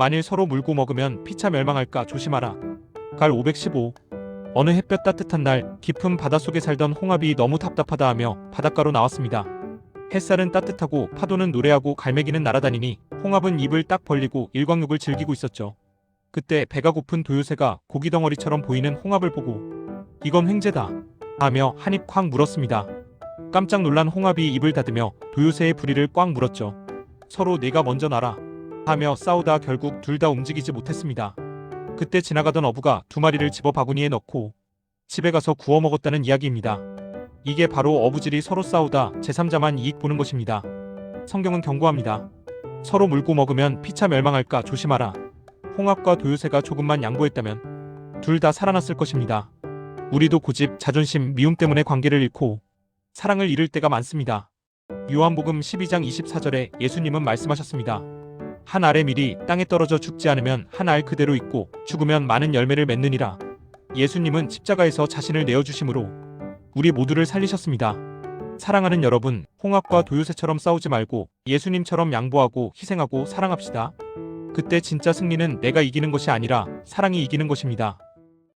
만일 서로 물고 먹으면 피차 멸망할까 조심하라. 갈 515. 어느 햇볕 따뜻한 날 깊은 바닷속에 살던 홍합이 너무 답답하다 하며 바닷가로 나왔습니다. 햇살은 따뜻하고 파도는 노래하고 갈매기는 날아다니니 홍합은 입을 딱 벌리고 일광욕을 즐기고 있었죠. 그때 배가 고픈 도요새가 고기 덩어리처럼 보이는 홍합을 보고 이건 횡재다 하며 한 입 콱 물었습니다. 깜짝 놀란 홍합이 입을 닫으며 도요새의 부리를 꽉 물었죠. 서로 내가 먼저 나라 하며 싸우다 결국 둘 다 움직이지 못했습니다. 그때 지나가던 어부가 두 마리를 집어 바구니에 넣고 집에 가서 구워 먹었다는 이야기입니다. 이게 바로 어부질이 서로 싸우다 제3자만 이익 보는 것입니다. 성경은 경고합니다. 서로 물고 먹으면 피차 멸망할까 조심하라. 홍합과 도요새가 조금만 양보했다면 둘 다 살아났을 것입니다. 우리도 고집, 자존심, 미움 때문에 관계를 잃고 사랑을 잃을 때가 많습니다. 요한복음 12장 24절에 예수님은 말씀하셨습니다. 한 알의 밀이 땅에 떨어져 죽지 않으면 한 알 그대로 있고 죽으면 많은 열매를 맺느니라. 예수님은 십자가에서 자신을 내어주심으로 우리 모두를 살리셨습니다. 사랑하는 여러분, 홍합과 도요새처럼 싸우지 말고 예수님처럼 양보하고 희생하고 사랑합시다. 그때 진짜 승리는 내가 이기는 것이 아니라 사랑이 이기는 것입니다.